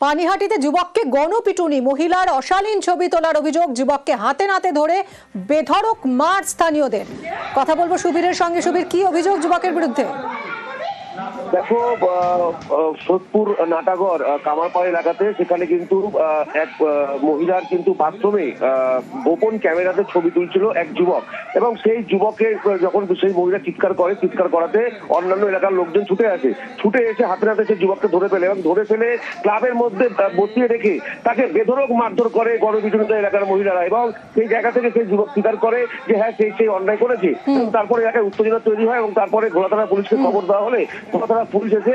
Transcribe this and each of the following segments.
পানিহাটিতে যুবককে গণপিটুনি। মহিলার অশালীন ছবি তোলার অভিযোগ যুবককে হাতে নাতে ধরে বেধড়ক মার স্থানীয়দের। কথা বলব সুবীরের সঙ্গে। সুবীর, কি অভিযোগ যুবকের বিরুদ্ধে? দেখো সোদপুর নাটাগর কামারপাড়া এলাকাতে সেখানে কিন্তু এক মহিলার কিন্তু বাথরুমে গোপন ক্যামেরাতে ছবি তুলছিল এক যুবক। এবং সেই যুবকের যখন সেই মহিলা চিৎকার করে চিৎকার করাতে অন্যান্য এলাকার লোকজন ছুটে আসে। ছুটে এসে হাতে হাতে সেই যুবককে ধরে ফেলে এবং ধরে ফেলে ক্লাবের মধ্যে বসিয়ে রেখে তাকে বেধরক মারধর করে গণবিচলিত এলাকার মহিলারা। এবং সেই জায়গা থেকে সেই যুবক স্বীকার করে যে হ্যাঁ সেই সেই অন্যায় করেছে। তারপরে এলাকায় উত্তেজনা তৈরি হয় এবং তারপরে ঘোড়াতলা পুলিশকে খবর দেওয়া হলে ঘোড়াতলা পুলিশ এসে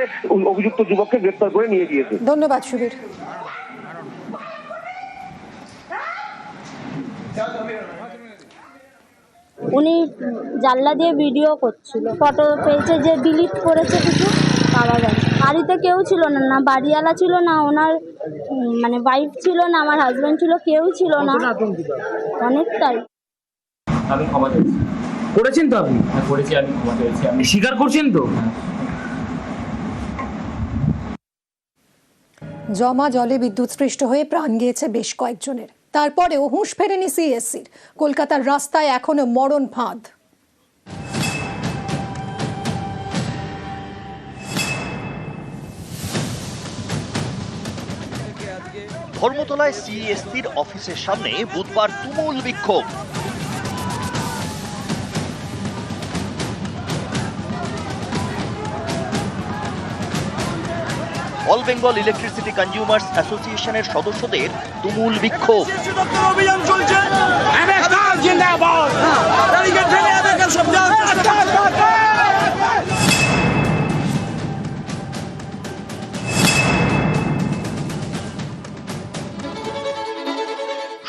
অভিযুক্ত যুবককে গ্রেপ্তার করে নিয়ে গিয়েছে। ধন্যবাদ সুবীর। উনি জানলা দিয়ে ভিডিও করছিল। ফটো পেয়েছে যে ডিলিট করেছে কিছু পাওয়া গেছে বাড়িতে কেউ ছিল না না বাড়িওয়ালা ছিল না ওনার মানে ওয়াইফ ছিল না আমার হাজব্যান্ড ছিল কেউ ছিল না। অনেকটাই আমি ক্ষমা চাইছি করেছেন তো আপনি? হ্যাঁ করেছি আমি ক্ষমা চাইছি আমি স্বীকার করছেন তো? জমা জলে বিদ্যুৎস্পৃষ্ট হয়ে প্রাণ গিয়েছে বেশ কয়েকজনের। তারপরেও হুঁশ ফেরেনি সিএসসির। কলকাতার রাস্তায় এখনও মরণ ফাঁদ। ধর্মতলায় সিএসসির অফিসের সামনে বুধবার তুমুল বিক্ষোভ। অল বেঙ্গল ইলেকট্রিসিটি কনজিউমার্স অ্যাসোসিয়েশনের সদস্যদের তুমুল বিক্ষোভ।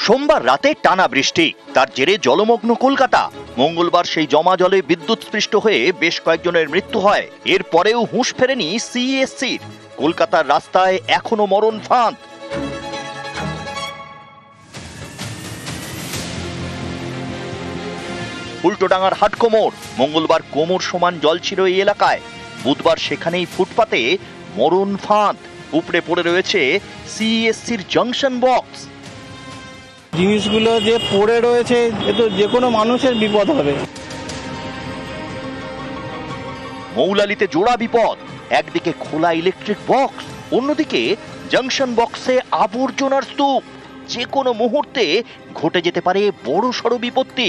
সোমবার রাতে টানা বৃষ্টি, তার জেরে জলমগ্ন কলকাতা। মঙ্গলবার সেই জমা জলে বিদ্যুৎস্পৃষ্ট হয়ে বেশ কয়েকজনের মৃত্যু হয়। এরপরেও হুঁশ ফেরেনি সিএসসির কলকাতার রাস্তায় এখনও মরণ ফাঁদ। উল্টোডাঙ্গার হাট কোমর মঙ্গলবার কোমর সমান জল ছিল এই এলাকায়। বুধবার সেখানেই ফুটপাতে মরণ ফাঁদ। উপড়ে পড়ে রয়েছে সিএসসির জংশন বক্স। জিনিসগুলো যে পড়ে রয়েছে এ তো যে কোনো মানুষের বিপদ হবে। মৌলালিতে জোড়া বিপদ। একদিকে খোলা ইলেকট্রিক বক্স অন্যদিকে জংশন বক্সে আবর্জনার স্তূপ। যে কোনো মুহূর্তে ঘটে যেতে পারে বড় সড় বিপত্তি।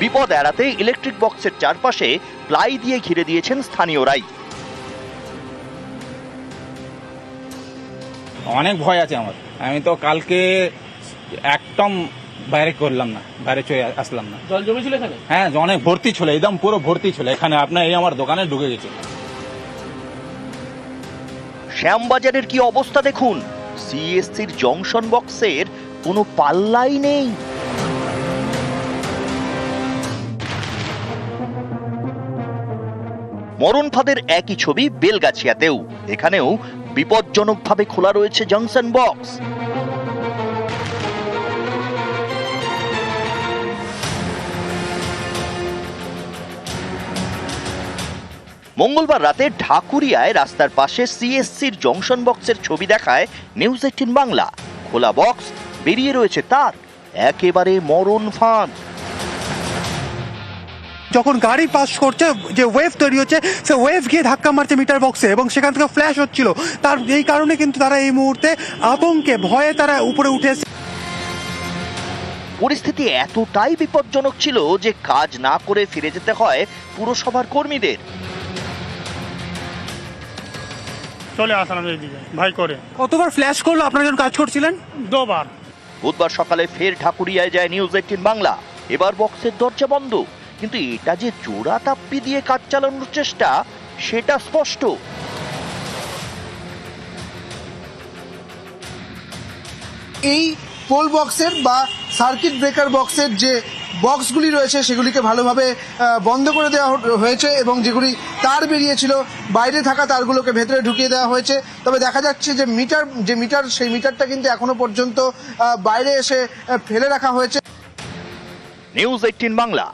বিপদ এড়াতে ইলেকট্রিক বক্সের চারপাশে প্লাই দিয়ে ঘিরে দিয়েছেন স্থানীয়রাই। অনেক ভয় আছে আমার। আমি তো কালকে একদম বাইরে করলাম না বাইরে চলে আসলাম না। জল জমেছিল এখানে? হ্যাঁ অনেক ভর্তি ছিল একদম পুরো ভর্তি ছিল। এখানে আপনার এই আমার দোকানে ঢুকে গেছে। শ্যামবাজারের কি অবস্থা দেখুন? সিএসসির জংশন বক্সের কোনো পাল্লাই নেই। মরণ ফাঁদের একই ছবি বেলগাছিয়াতেও। এখানেও বিপজ্জনকভাবে খোলা রয়েছে জংশন বক্স। মঙ্গলবার রাতে ঢাকুরিয়ায় রাস্তার পাশে সিএসসির জংশন বক্সের ছবি দেখায় নিউজ এইটিন বাংলা। খোলা বক্স বেরিয়ে রয়েছে তার একেবারে মরণ ফাঁদ। যখন গাড়ি পাস করছে যে ওয়েভ তৈরি হচ্ছে সে ওয়েভ গিয়ে ধাক্কা মারছে মিটার বক্সে এবং সেখান থেকে ফ্ল্যাশ হচ্ছিল। তার এই কারণে কিন্তু তারা এই মুহূর্তে আতঙ্কে ভয়ে তারা উপরে উঠে পরিস্থিতি এতটাই বিপজ্জনক ছিল যে কাজ না করে ফিরে যেতে হয় পুরসভার কর্মীদের। চলে আসলাম এইদিকে। ভাই করে। কতবার ফ্ল্যাশ করল? আপনারা যখন কাজ করছিলেন? দুবার। বুধবার সকালে ফের ঢাকুরিয়ায় যায় নিউজ এইটিন বাংলা। এবার বক্সের দরজা বন্ধ। কিন্তু এটা যে জোড়া তাপ্পি দিয়ে কাজ চালানোর চেষ্টা সেটা স্পষ্ট। এই পোল বক্সের বা সার্কিট ব্রেকার বক্সের যে বক্সগুলি রয়েছে, সেগুলিকে ভালোভাবে বন্ধ করে দেওয়া হয়েছে এবং যেগুলি তার বেরিয়েছিল, বাইরে থাকা তারগুলোকে ভেতরে ঢুকিয়ে দেওয়া হয়েছে। তবে দেখা যাচ্ছে যে মিটার যে মিটার, সেই মিটারটা কিন্তু এখনও পর্যন্ত বাইরে এসে ফেলে রাখা হয়েছে। News eighteen Bangla.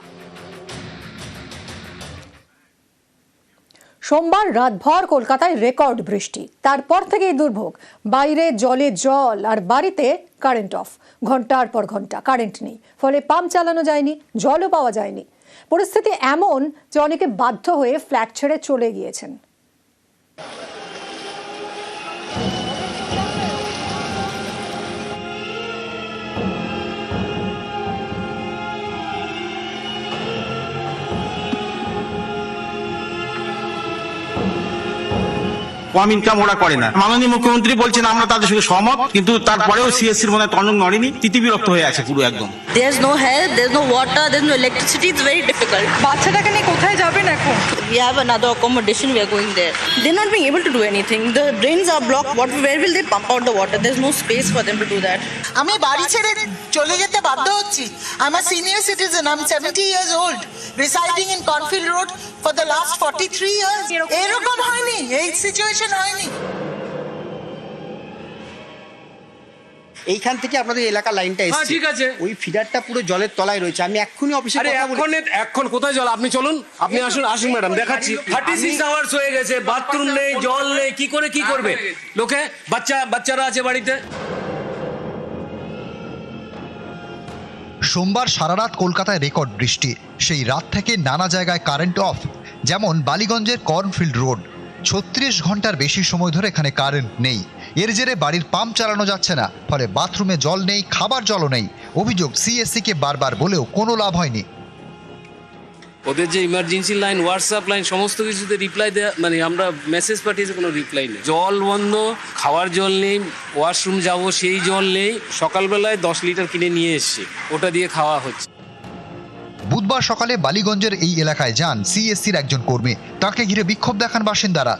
সোমবার রাতভর কলকাতায় রেকর্ড বৃষ্টি। তারপর থেকেই দুর্ভোগ। বাইরে জলে জল আর বাড়িতে কারেন্ট অফ। ঘণ্টার পর ঘণ্টা কারেন্ট নেই। ফলে পাম্প চালানো যায়নি, জলও পাওয়া যায়নি। পরিস্থিতি এমন যে অনেকে বাধ্য হয়ে ফ্ল্যাট ছেড়ে চলে গিয়েছেন। কম ইনকাম ওরা করে না। মাননীয় মুখ্যমন্ত্রী বলছেন আমরা তাদের সঙ্গে সহমত। কিন্তু তারপরেও সিএসসির মনে হয় তনন নড়েনি। তিতি বিরক্ত হয়ে আছে পুরো একদম। There no health there no water there no electricity is very difficult নিয়ে কোথায় যাবেন এখন? We have another accommodation we are going there they are not water there is no space for আমি বাড়ি ছেড়ে চলে যেতে বাধ্য হচ্ছি। আমার সিনিয়র সিটিজেন আমি seventy years old residing in Cornfield road for the last forty three years এরকম হয়নি এই সিচুয়েশন হয়নি। এইখান থেকে আপনাদের এলাকা লাইনটা এসছে। ঠিক আছে। ওই ফিডারটা পুরো জলের তলায় রয়েছে। আমি এক্ষুনি অফিসে আরে এখন এখন কোথায় জল? আপনি চলুন। আপনি আসুন আসুন ম্যাডাম দেখাচ্ছি। থার্টি সিক্স আওয়ার্স হয়ে গেছে বাথরুম নেই জল নেই কি করে কি করবে? লোকে বাচ্চা বাচ্চারা আছে বাড়িতে? সোমবার সারা রাত কলকাতায় রেকর্ড বৃষ্টি। সেই রাত থেকে নানা জায়গায় কারেন্ট অফ, যেমন বালিগঞ্জের কর্নফিল্ড রোড। ছত্রিশ ঘণ্টার বেশি সময় ধরে এখানে কারেন্ট নেই। এর জেরে বাড়ির পাম্প চালানো যাচ্ছে না, ফলে বাথরুমে জল নেই, খাবার জলও নেই। অভিযোগ সিএসসিকে বারবার বলেও কোনো লাভ হয়নি। ওদের যে ইমার্জেন্সি লাইন হোয়াটসঅ্যাপ লাইন সমস্ত কিছুতে রিপ্লাই দেওয়া মানে আমরা মেসেজ পাঠিয়েছি কোনো রিপ্লাই নেই। জল বন্ধ খাওয়ার জল নেই ওয়াশরুম যাব সেই জল নেই। সকালবেলায় দশ লিটার কিনে নিয়ে এসছি ওটা দিয়ে খাওয়া হচ্ছে। বুধবার সকালে বালিগঞ্জের এই এলাকায় যান সিএসসির একজন কর্মী। তাকে ঘিরে বিক্ষোভ দেখান বাসিন্দারা।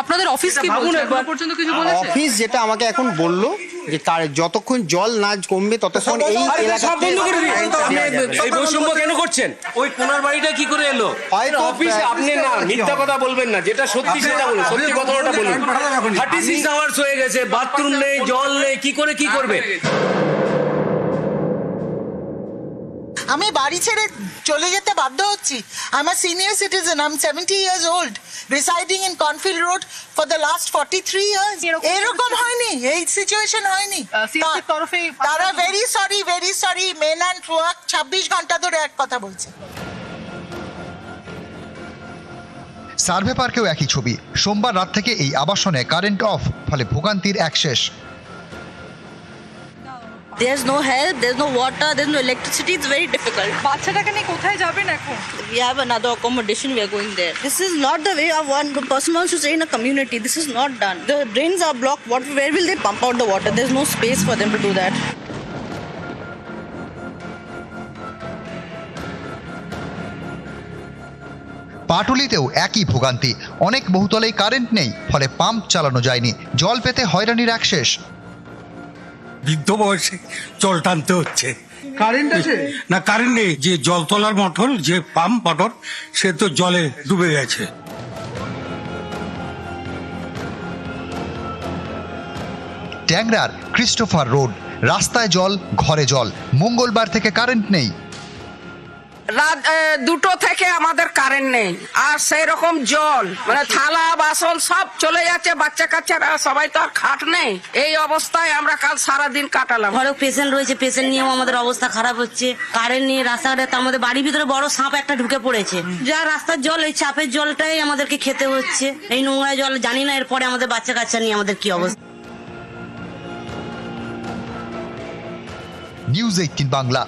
আপনাদের অফিস কি বলছে? একবার। পর্যন্ত কিছু বলেছে? অফিস যেটা আমাকে এখন বলল যে তার যতক্ষণ জল না কমবে ততক্ষণ এই বৈষম্য কেন করছেন? ওই কোনার বাড়িটা কি করে এলো? হয়তো অফিস আপনি না মিথ্যা কথা বলবেন না যেটা সত্যি সেটা বলুন সত্যি কথাটা বলুন থার্টি সিক্স আওয়ার্স হয়ে গেছে বাথরুম নেই জল নেই কি করে কি করবে? আমি বাড়ি ছেড়ে চলে যেতে বাধ্য হচ্ছি। আই আমার সিনিয়র সিটিজেন আমি seventy years old residing in Cornfield road for the last forty three years এরকম হয়নি এই সিচুয়েশন হয়নি। তারা very sorry very sorry men and work ছাব্বিশ ঘণ্টা ধরে এক কথা বলছে। সার্ভে পার্কেও একই ছবি। সোমবার রাত থেকে এই আবাসনে কারেন্ট অফ ফলে ভোগান্তির এক শেষ। There's no help. There's no water. There's no electricity. It's very difficult. বাচ্চাটাকে নিয়ে কোথায় যাবেন এখন We have another accommodation. We are going there. This is not the way of one person wants to stay in a community. This is not done. The drains are blocked. What? Where will they pump out the water? There's no space for them to do that. পাটুলিতেও একই ভোগান্তি অনেক বহুতলেই current নেই ফলে pump চালানো যায়নি জল পেতে হয়রানির এক শেষ বৃদ্ধ বয়সে জল টানতে হচ্ছে। কারেন্ট আছে? না কারেন্ট নেই। যে জল তোলার মটর যে পাম্প মটর সে তো জলে ডুবে গেছে। ট্যাংরার ক্রিস্টোফার রোড রাস্তায় জল ঘরে জল। মঙ্গলবার থেকে কারেন্ট নেই। রাত দুটো থেকে আমাদের কারেন্ট নেই। আর সেই রকম জল মানে থালা বাসন সব চলে যাচ্ছে বাচ্চা কাচ্চারা সবাই তো আর খাট নেই। এই অবস্থায় আমরা কাল সারা দিন কাটালাম। ঘরে পেশেন্ট রয়েছে পেশেন্ট নিয়েও আমাদের অবস্থা খারাপ হচ্ছে। কারেন্ট নিয়ে রাস্তাঘাটে তো আমাদের বাড়ির ভিতরে বড় সাপ একটা ঢুকে পড়েছে। যা রাস্তার জল এই চাপের জলটাই আমাদেরকে খেতে হচ্ছে। এই নোংরা জল জানি না এরপরে আমাদের বাচ্চা কাচ্চা নিয়ে আমাদের কি অবস্থা। News eighteen Bangla